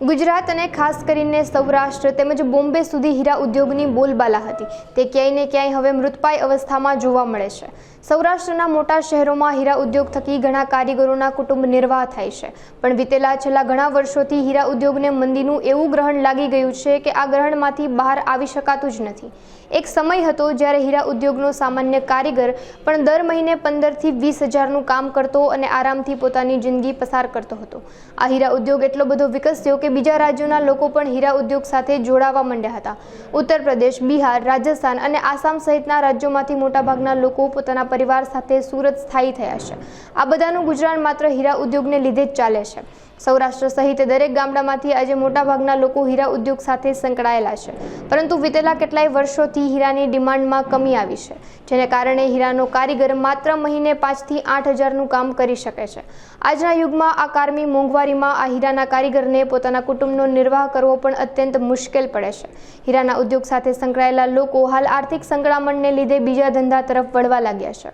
ગુજરાત અને ખાસ કરીને સૌરાષ્ટ્ર તેમજ બોમ્બે સુધી હીરા ઉદ્યોગની બોલબાલા હતી. તે ક્યાંય ને ક્યાંય હવે મૃતપાય અવસ્થામાં જોવા મળે છે. સૌરાષ્ટ્રના મોટા શહેરોમાં હીરા ઉદ્યોગ થકી ઘણા કારીગરોના કુટુંબ નિર્વાહ થાય છે. પણ વિતેલા છેલ્લા ઘણા વર્ષોથી હીરા ઉદ્યોગને મંદીનું એવું ગ્રહણ લાગી ગયું છે કે આ ગ્રહણમાંથી બહાર આવી શકાતું જ નથી. એક સમય હતો જ્યારે હીરા ઉદ્યોગનો સામાન્ય કારીગર પણ દર મહિને પંદરથી વીસ હજારનું કામ કરતો અને આરામથી પોતાની જિંદગી પસાર કરતો હતો. આ હીરા ઉદ્યોગ એટલો બધો વિકસ્યો કે બીજા રાજ્યોના લોકો પણ હીરા ઉદ્યોગ સાથે જોડાવા માંડ્યા હતા. ઉત્તર પ્રદેશ, બિહાર, રાજસ્થાન અને આસામ સહિતના રાજ્યોમાંથી મોટાભાગના લોકો પોતાના પરિવાર સાથે સુરત સ્થાયી થયા છે. આ બધાનું ગુજરાન માત્ર હીરા ઉદ્યોગને લીધે જ ચાલે છે. સૌરાષ્ટ્ર સહિત દરેક ગામડામાંથી આજે મોટાભાગના લોકો હીરા ઉદ્યોગ સાથે સંકળાયેલા છે. પરંતુ વિતેલા કેટલાય વર્ષોથી હીરાની ડિમાન્ડમાં કમી આવી છે, જેને કારણે હીરાનો કારીગર માત્ર મહિને પાંચથી આઠ હજારનું કામ કરી શકે છે. આજના યુગમાં આ કારમી મોંઘવારીમાં આ હીરાના કારીગરને પોતાના કુટુંબનો નિર્વાહ કરવો પણ અત્યંત મુશ્કેલ પડે છે. હીરાના ઉદ્યોગ સાથે સંકળાયેલા લોકો હાલ આર્થિક સંકળામણને લીધે બીજા ધંધા તરફ વળવા લાગ્યા છે.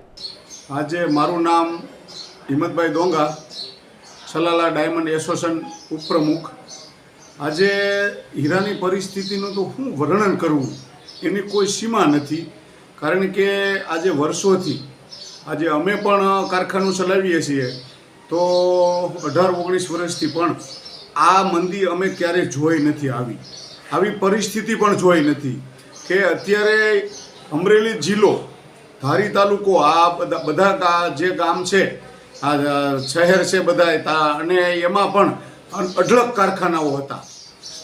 આજે મારું નામ હિંમતભાઈ દોંગા સલાલા ડાયમંડ એસોસિએશન ઉપપ્રમુખ. આજે હીરાની પરિસ્થિતિનું તો શું વર્ણન કરવું એની કોઈ સીમા નથી. કારણ કે આજે વર્ષોથી, આજે અમે પણ કારખાનું ચલાવીએ છીએ, તો અઢાર, ઓગણીસ વર્ષથી પણ આ મંદી અમે ક્યારેય જોઈ નથી આવી. આવી પરિસ્થિતિ પણ જોઈ નથી કે અત્યારે અમરેલી જિલ્લો, ધારી તાલુકો, આ બધા બધા જે ગામ છે આ શહેર છે બધા હતા અને એમાં પણ અઢળક કારખાનાઓ હતા.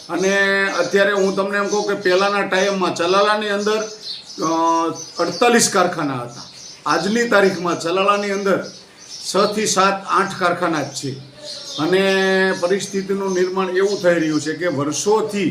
અને અત્યારે હું તમને એમ કહું કે પહેલાંના ટાઈમમાં ચલાલાની અંદર અડતાલીસ કારખાના હતા. આજની તારીખમાં ચલાલાની અંદર છ થી સાત, આઠ કારખાના જ છે. અને પરિસ્થિતિનું નિર્માણ એવું થઈ રહ્યું છે કે વર્ષોથી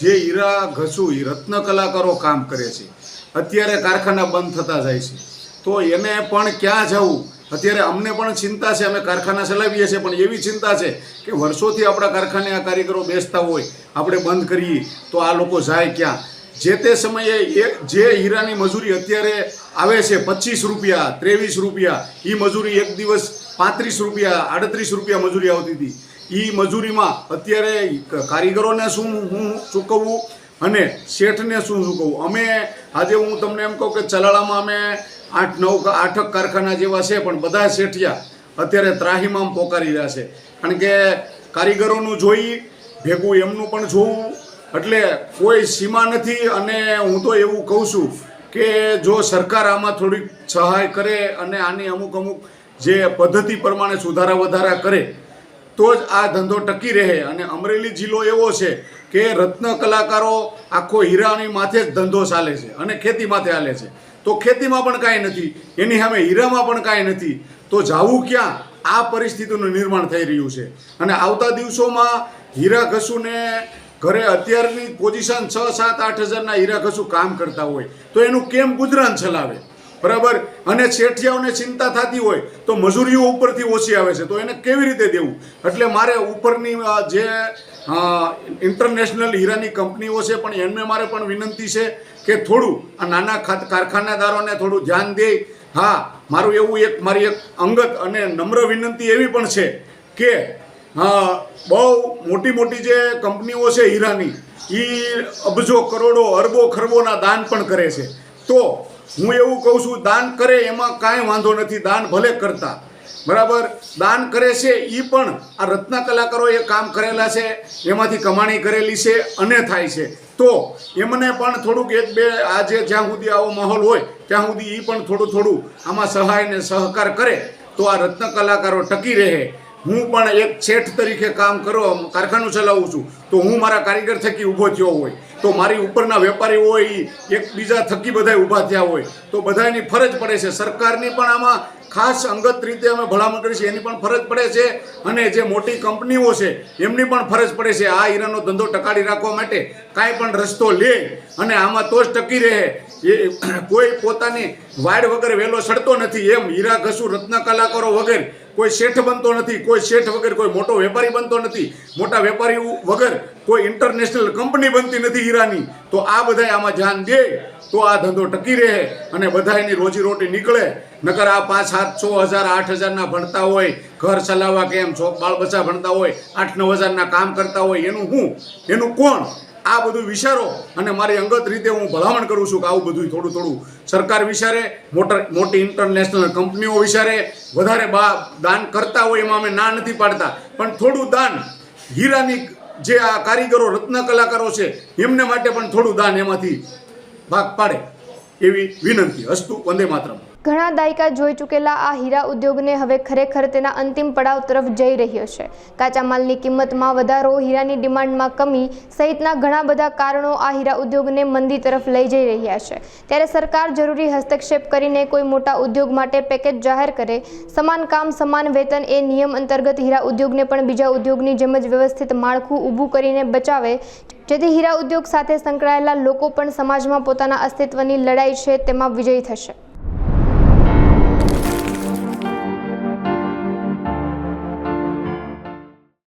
જે હીરા ઘસુ રત્ન કલાકારો કામ કરે છે. અત્યારે કારખાના બંધ થતા જાય છે. તો એને પણ ક્યાં જવું? અત્યારે અમને પણ ચિંતા છે, અમે કારખાના ચલાવીએ છીએ, પણ એવી ચિંતા છે કે વર્ષોથી આપણા કારખાને આ કારીગરો બેસતા હોય, આપણે બંધ કરીએ, તો આ લોકો જાય ક્યાં? જે તે સમયે એ, જે હીરાની મજૂરી અત્યારે આવે છે, પચીસ રૂપિયા, ત્રેવીસ રૂપિયા એ મજૂરી એક દિવસ પાંત્રીસ રૂપિયા, આડત્રીસ રૂપિયા મજૂરી આવતી હતી. એ મજૂરીમાં અત્યારે કારીગરોને શું હું ચૂકવવું? અને શેઠને શું શું કહું? અમે આજે હું તમને એમ કહું કે ચલાળામાં અમે આઠ, નવ આઠક કારખાના જેવા છે, પણ બધા શેઠિયા અત્યારે ત્રાહીમામ પોકારી રહ્યા છે. કારણ કે કારીગરોનું જોઈ, ભેગું એમનું પણ જોવું એટલે કોઈ સીમા નથી અને હું તો એવું કહું છું કે જો સરકાર આમાં થોડીક સહાય કરે અને આની અમુક અમુક જે પદ્ધતિ પ્રમાણે સુધારા વધારા કરે, તો જ આ ધંધો ટકી રહે. અને અમરેલી જિલ્લો એવો છે કે રત્ન કલાકારો આખો હીરાની માથે જ ધંધો ચાલે છે અને ખેતી માથે હાલે છે. તો ખેતીમાં પણ કાંઈ નથી, એની સામે હીરામાં પણ કાંઈ નથી. તો જાવું ક્યાં? આ પરિસ્થિતિનું નિર્માણ થઈ રહ્યું છે. અને આવતા દિવસોમાં હીરા ઘસુને ઘરે અત્યારની પોઝિશન છ, સાત, આઠ હજારના હીરા ઘસુ કામ કરતા હોય. તો એનું કેમ ગુજરાન ચલાવે? બરાબર? અને શેઠિયાઓને ચિંતા થતી હોય તો મજૂરીઓ ઉપરથી ઓછી આવે છે. તો એને કેવી રીતે દેવું? એટલે મારે ઉપરની જે ઇન્ટરનેશનલ હીરાની કંપનીઓ છે, પણ એમને મારે પણ વિનંતી છે કે થોડું આ નાના કારખાનાદારોને થોડું ધ્યાન દે. હા, મારું એવું એક, મારી એક અંગત અને નમ્ર વિનંતી એવી પણ છે કે બહુ મોટી મોટી જે કંપનીઓ છે હીરાની એ અબજો, કરોડો, અરબો, ખરબોના દાન પણ કરે છે. તો હું એવું કહું છું, દાન કરે એમાં કાંઈ વાંધો નથી, દાન ભલે કરતા. બરાબર? દાન કરે છે એ પણ આ રત્ન કલાકારોએ કામ કરેલા છે, એમાંથી કમાણી કરેલી છે અને થાય છે. તો એમને પણ થોડુંક એક બે આજે જ્યાં સુધી આવો માહોલ હોય, ત્યાં સુધી એ પણ થોડું થોડું આમાં સહાય ને સહકાર કરે, તો આ રત્ન કલાકારો ટકી રહે. હું પણ એક શેઠ તરીકે કામ કરો, કારખાનું ચલાવું છું, તો હું મારા કારીગર થકી ઊભો થયો હોય, તો મારી ઉપરના વેપારી હોય એકબીજા થકી બધા ઊભા થયા હોય, તો બધાની ફરજ પડે છે. સરકારની પણ આમાં ખાસ અંગત રીતે અમે ભલામણ કરી છે. એની પણ ફરજ પડે છે અને જે મોટી કંપનીઓ છે, એમની પણ ફરજ પડે છે આ હીરાનો ધંધો ટકાડી રાખવા માટે. કાંઈ પણ રસ્તો લે અને આમાં તો જ ટકી રહે. એ કોઈ પોતાની વાડ વગર વહેલો સડતો નથી એમ. હીરા ઘસુ, રત્ન કલાકારો વગર કોઈ શેઠ બનતો નથી, કોઈ શેઠ વગર કોઈ મોટો વેપારી બનતો નથી. મોટા વેપારી વગર કોઈ ઇન્ટરનેશનલ કંપની બનતી નથી હીરાની. તો આ બધા આમાં ધ્યાન દે તો આ ધંધો ટકી રહે અને બધાયની રોજીરોટી નીકળે. નકર આ પાંચ સાત, છ હજાર, આઠ હજારના ભણતા હોય, ઘર ચલાવવા કેમ છો, બાળ બચ્ચા ભણતા હોય, આઠ, નવ હજારના કામ કરતા હોય, એનું હું, એનું કોણ? આ બધું વિચારો અને મારી અંગત રીતે હું ભલામણ કરું છું કે આવું બધું થોડું થોડું સરકાર વિચારે, મોટર, મોટી ઇન્ટરનેશનલ કંપનીઓ વિચારે, વધારે બા, દાન કરતા હોય એમાં અમે ના નથી પાડતા. પણ થોડું દાન, હીરાની જે આ કારીગરો, રત્ન કલાકારો છે, એમને માટે પણ થોડું દાન એમાંથી ભાગ પાડે એવી વિનંતી. હસ્તુ વંદે માતરમ. ઘણા દાયકા જોઈ ચૂકેલા આ હીરા ઉદ્યોગને હવે ખરેખર તેના અંતિમ પડાવ તરફ જઈ રહ્યો છે. કાચા માલની કિંમતમાં વધારો, હીરાની ડિમાન્ડમાં કમી સહિતના ઘણા બધા કારણો આ હીરા ઉદ્યોગને મંદી તરફ લઈ જઈ રહ્યા છે. ત્યારે સરકાર જરૂરી હસ્તક્ષેપ કરીને કોઈ મોટા ઉદ્યોગ માટે પેકેજ જાહેર કરે, સમાન કામ, સમાન વેતન એ નિયમ અંતર્ગત હીરા ઉદ્યોગને પણ બીજા ઉદ્યોગની જેમ જ વ્યવસ્થિત માળખું ઊભું કરીને બચાવે, જેથી હીરા ઉદ્યોગ સાથે સંકળાયેલા લોકો પણ સમાજમાં પોતાના અસ્તિત્વની લડાઈ છે તેમાં વિજયી થશે.